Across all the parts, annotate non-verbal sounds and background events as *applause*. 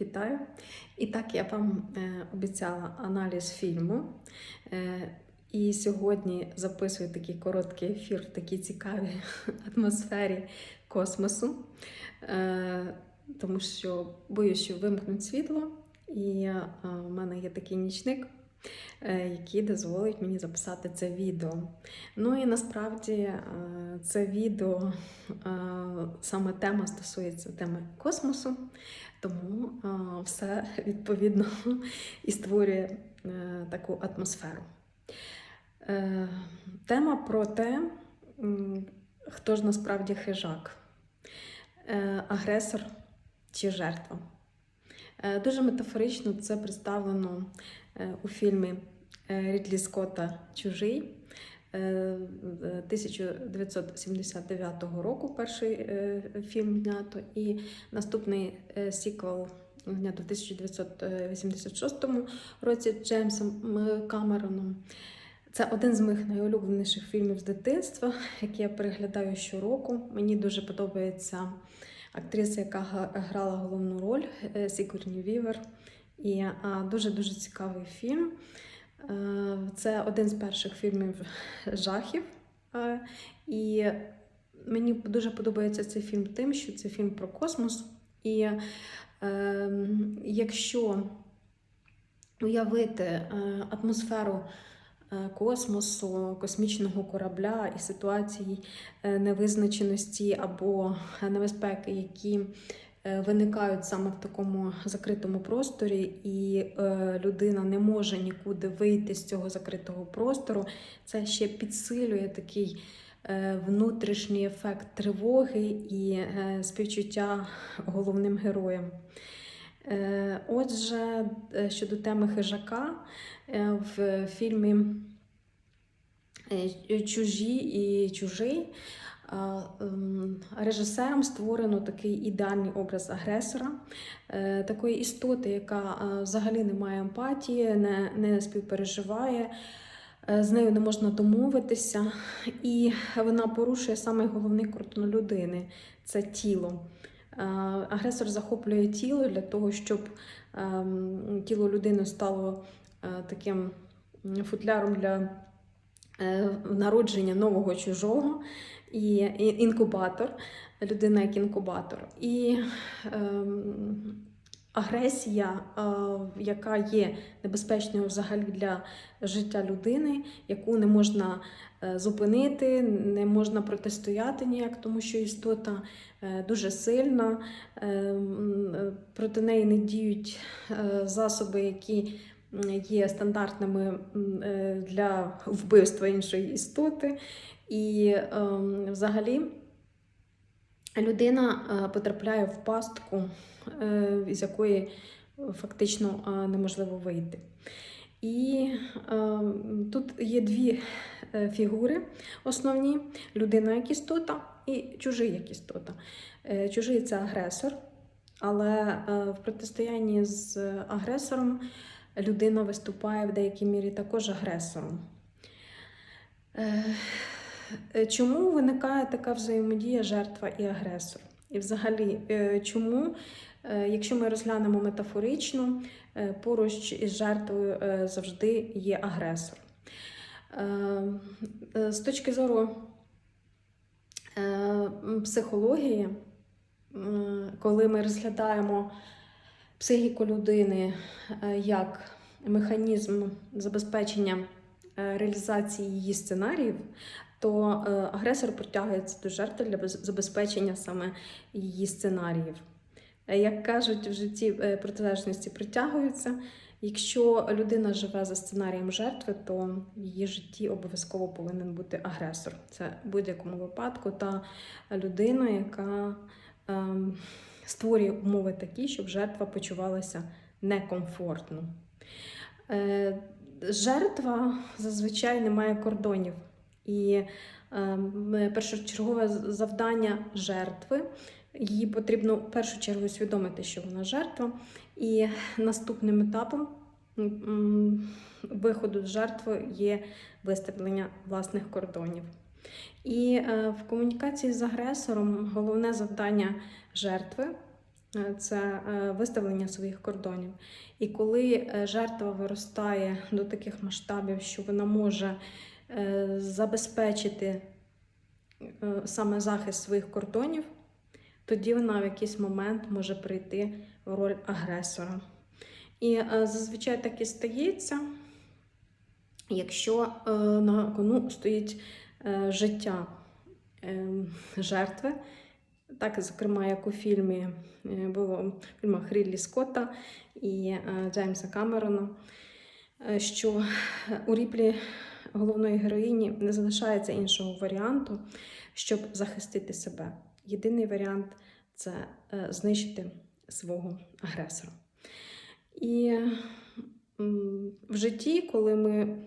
Вітаю! І так я вам е, обіцяла аналіз фільму. Е, і сьогодні записую такий короткий ефір в такій цікавій *laughs* атмосфері космосу, е, тому що боюсь, що вимкнуть світло, і в мене є такий нічник. Е, Який дозволить мені записати це відео. Ну і насправді е, це відео е, саме тема стосується теми космосу, тому все відповідно і створює таку атмосферу. Тема про те, хто ж насправді хижак, агресор чи жертва. Дуже метафорично це представлено у фільмі е, Рідлі Скотта Чужий. Е, 1979 року перший е, фільм знято, і наступний е, сіквел знято в 1986 році Джеймсом Камероном. Це один з моїх найулюбленіших фільмів з дитинства, який я переглядаю щороку. Мені дуже подобається актриса, яка грала головну роль е, Сігурні Вівер. І дуже-дуже цікавий фільм. Е, Це один з перших фільмів жахів. Е, І мені дуже подобається цей фільм тим, що це фільм про космос. І е, якщо уявити е, атмосферу е, космосу, космічного корабля і ситуації е, невизначеності або небезпеки, які е, виникають саме в такому закритому просторі, і е, людина не може нікуди вийти з цього закритого простору, це ще підсилює такий е, внутрішній ефект тривоги і е, співчуття головним героям. Е, Отже, е, щодо теми хижака, е, в фільмі е, Чужі і чужий е, режисером створено такий ідеальний образ агресора, е, такої істоти, яка е, взагалі не має емпатії, не, не співпереживає. е, З нею не можна домовитися, і вона порушує саме головний кордон людини це тіло. Агресор захоплює тіло для того, щоб ем, тіло людини стало таким футляром для народження нового чужого і інкубатор, людина як інкубатор. І ем, агресія, е, яка є небезпечною взагалі для життя людини, яку не можна е, зупинити, не можна протистояти ніяк, тому що істота е, дуже сильна, е, е, проти неї не діють е, засоби, які є стандартними е, для вбивства іншої істоти. І ем, взагалі людина е, потрапляє в пастку, е, з якої фактично неможливо вийти. І е, тут є дві фігури основні: людина як істота і чужий як істота. Чужий це агресор, але в протистоянні з агресором людина виступає в деякій мірі також агресором. Е, е, Чому виникає така взаємодія жертва і агресор? І взагалі, е, чому, якщо ми розглянемо метафорично, поруч із жертвою завжди є агресор? З точки зору психології, коли ми розглядаємо психіку людини е, як механізм забезпечення е, реалізації її сценаріїв, то е, агресор притягується до жертви для забезпечення саме її сценаріїв. Як кажуть, в житті протилежності притягуються. Якщо людина живе за сценарієм жертви, то в її житті обов'язково повинен бути агресор. Це в будь-якому випадку та людина, яка ем, створює умови такі, щоб жертва почувалася некомфортно. Е, жертва зазвичай не має кордонів. І ем, першочергове завдання жертви. Їй потрібно в першу чергу усвідомити, що вона жертва, і наступним етапом виходу з жертви є виставлення власних кордонів. І е, в комунікації з агресором головне завдання жертви е, це е, виставлення своїх кордонів. І коли жертва виростає до таких масштабів, що вона може забезпечити саме захист своїх кордонів, тоді вона в якийсь момент може прийти в роль агресора. І зазвичай так і стається, якщо на кону стоїть життя е, жертви, так, зокрема, як у фільмі е, було в фільмах Рідлі Скотта і е, Джеймса Камерона, е, що у ріплі головної героїні не залишається іншого варіанту, щоб захистити себе. Єдиний варіант це е, знищити свого агресора. І в житті, коли ми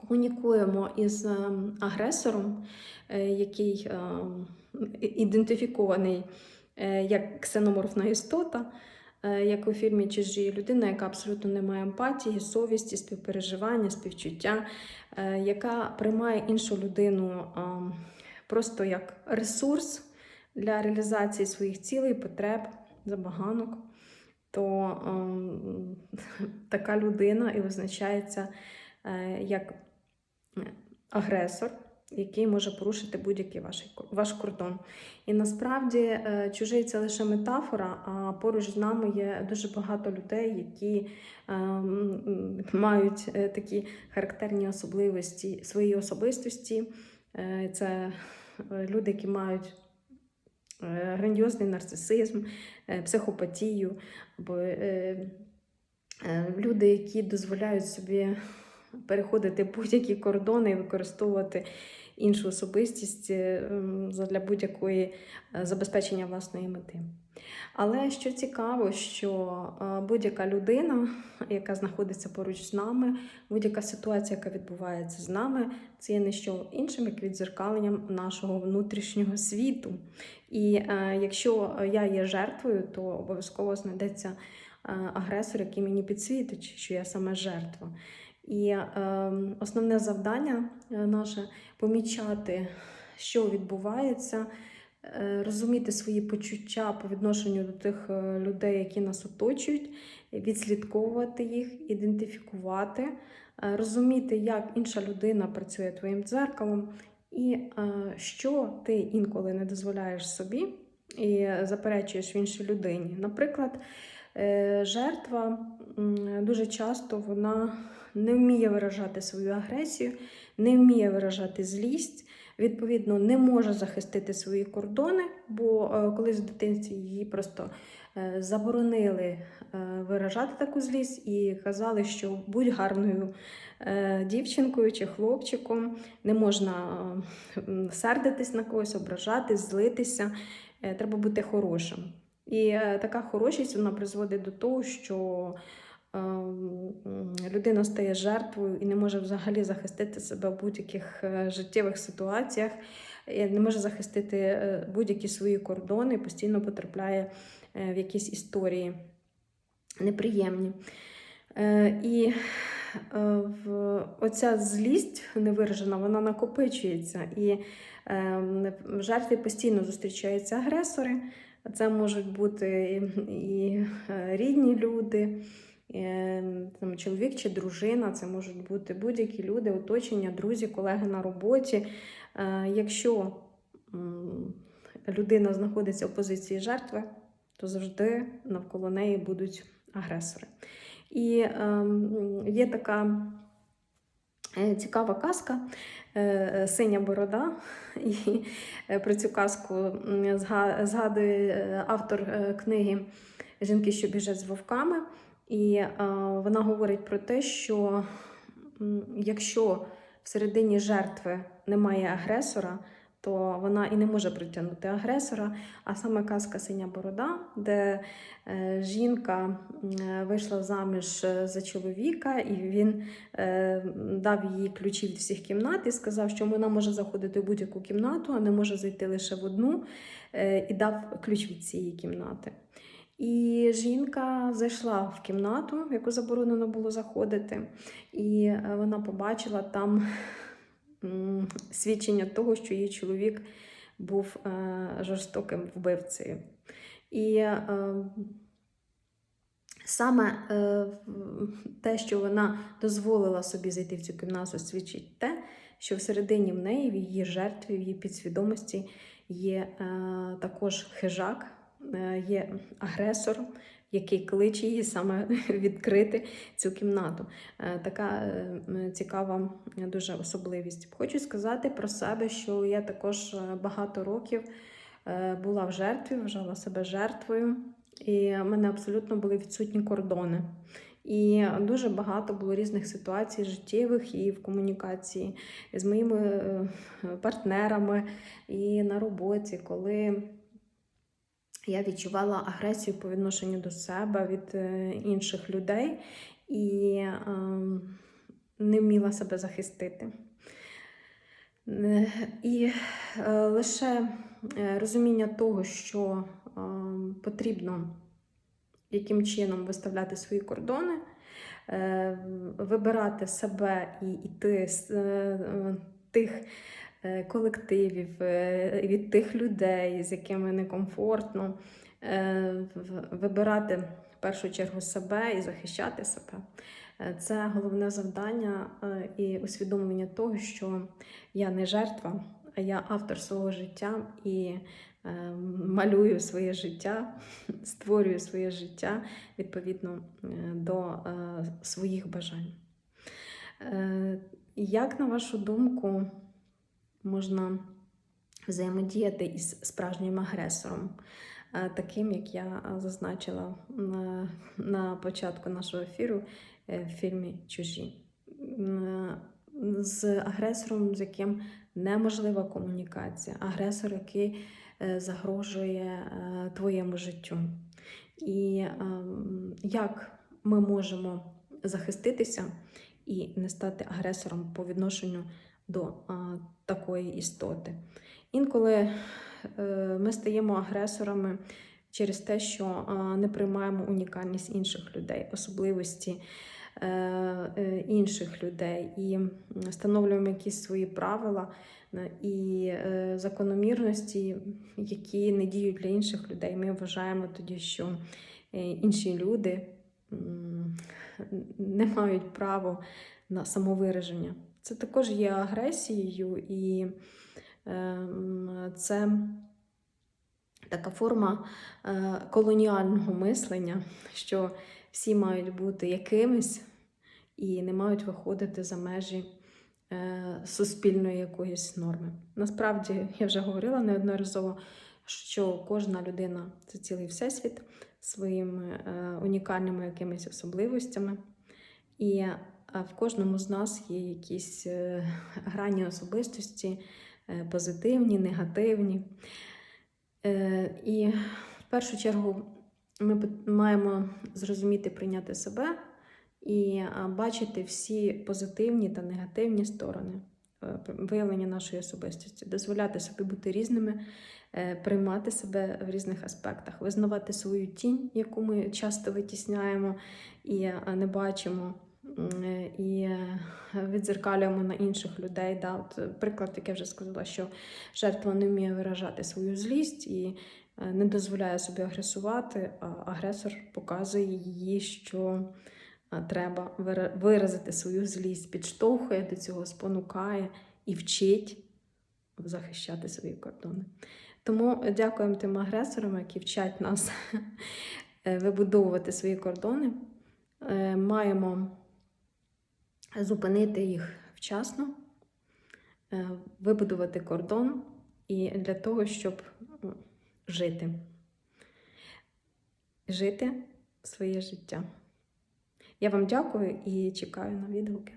комунікуємо із е, агресором, е, який е, ідентифікований як ксеноморфна істота, як у фільмі Чужі людина, яка абсолютно не має емпатії, совісті, співпереживання, співчуття, яка приймає іншу людину просто як ресурс для реалізації своїх цілей, потреб, забаганок, то ем, *laughs* така людина і визначається як агресор, який може порушити будь-який ваш, ваш кордон. І насправді е, чужий це лише метафора, а поруч з нами є дуже багато людей, які е, м, мають е, такі характерні особливості своєї особистості. Е, Це люди, які мають грандіозний нарцисизм, психопатію, або люди, які дозволяють собі переходити будь-які кордони і використовувати іншу особистість е, м, задля будь-якої е, забезпечення власної мети. Але що цікаво, що е, будь-яка людина, яка знаходиться поруч з нами, будь-яка ситуація, яка відбувається з нами, це є не що іншим, як відзеркаленням нашого внутрішнього світу. І е, якщо я є жертвою, то обов'язково знайдеться агресор, який мені підсвітить, що я саме жертва. І е, основне завдання е, наше помічати, що відбувається, е, розуміти свої почуття по відношенню до тих е, людей, які нас оточують, відслідковувати їх, ідентифікувати, е, розуміти, як інша людина працює твоїм дзеркалом, і е, що ти інколи не дозволяєш собі і заперечуєш в іншій людині. Наприклад, е, жертва м, дуже часто вона не вміє виражати свою агресію, не вміє виражати злість, відповідно, не може захистити свої кордони, бо е, колись в дитинстві її просто е, заборонили е, виражати таку злість і казали, що будь гарною дівчинкою чи хлопчиком, не можна сердитись на когось, ображатись, злитися, треба бути хорошим. І така хорошість вона призводить до того, що людина стає жертвою і не може взагалі захистити себе в будь-яких е, життєвих ситуаціях, не може захистити е, будь-які свої кордони, постійно потрапляє е, в якісь історії неприємні. Е, І е, оця злість невиражена, вона накопичується. І е, в жертві постійно зустрічаються агресори. Це можуть бути і, е, рідні люди, е, там, чоловік чи дружина, це можуть бути будь-які люди, оточення, друзі, колеги на роботі. Е, Якщо людина знаходиться в позиції жертви, то завжди навколо неї будуть агресори. І ем, є така е, цікава казка е, Синя борода. І про цю казку згадує автор книги Жінки, що біжать з вовками. І е, вона говорить про те, що якщо всередині жертви немає агресора, то вона і не може притягнути агресора. А саме казка Синя борода, де е, жінка вийшла заміж е, за чоловіка, і він дав їй ключі від всіх кімнат і сказав, що вона може заходити в будь-яку кімнату, а не може зайти лише в одну, і дав ключ від цієї кімнати. І жінка зайшла в кімнату, в яку заборонено було заходити, і е, вона побачила там свідчення того, що її чоловік був е, жорстоким вбивцею. І е, саме те, що вона дозволила собі зайти в цю кімнату, свідчить те, що всередині в неї, в її жертві, в її підсвідомості є також хижак, є агресор, який кличе її саме *laughs* відкрити цю кімнату. Е, Така е, цікава е, дуже особливість. Хочу сказати про себе, що я також е, багато років е, була в жертві, вважала себе жертвою, і в мене абсолютно були відсутні кордони. І дуже багато було різних ситуацій життєвих і в комунікації з моїми е, партнерами і на роботі, коли я відчувала агресію по відношенню до себе від е, інших людей і ем, не вміла себе захистити. Е, І е, лише розуміння того, що ем, потрібно яким чином виставляти свої кордони, вибирати себе і йти з тих колективів, е, від тих людей, з якими некомфортно, е, вибирати в першу чергу себе і захищати себе. Е, Це головне завдання е, і усвідомлення того, що я не жертва, а я автор свого життя і е, малюю своє життя, *laughs* створюю своє життя відповідно е, до е, своїх бажань. Е, Як на вашу думку можна взаємодіяти із справжнім агресором, е, таким, як я е, зазначила на, на початку нашого ефіру е, в фільмі Чужі? З агресором, з яким неможлива комунікація, агресор, який е, загрожує е, твоєму життю. І ем, як ми можемо захиститися і не стати агресором по відношенню до а, такої істоти. Інколи е, ми стаємо агресорами через те, що а, не приймаємо унікальність інших людей, особливості е, е, інших людей і встановлюємо якісь свої правила е, і е, закономірності, які не діють для інших людей. Ми вважаємо тоді, що е, інші люди не мають права на самовираження. Це також є агресією, і ем, це така форма е, колоніального мислення, що всі мають бути якимись і не мають виходити за межі е, суспільної якоїсь норми. Насправді, я вже говорила неодноразово, що кожна людина це цілий всесвіт своїми е, унікальними якимись особливостями. І в кожному з нас є якісь е, грані особистості, е, позитивні, негативні. Е, І в першу чергу ми маємо зрозуміти, прийняти себе і бачити всі позитивні та негативні сторони виявлення нашої особистості, дозволяти собі бути різними, приймати себе в різних аспектах, визнавати свою тінь, яку ми часто витісняємо і не бачимо. Е, І е, відзеркалюємо на інших людей. Да? От, е, приклад, як я вже сказала, що жертва не вміє виражати свою злість і не дозволяє собі агресувати, а агресор показує їй, що треба виразити свою злість, підштовхує до цього, спонукає і вчить захищати свої кордони. Тому дякуємо тим агресорам, які вчать нас *laughs* вибудовувати свої кордони. Маємо зупинити їх вчасно, е, вибудувати кордон і для того, щоб жити. Жити своє життя. Я вам дякую і чекаю на відгуки.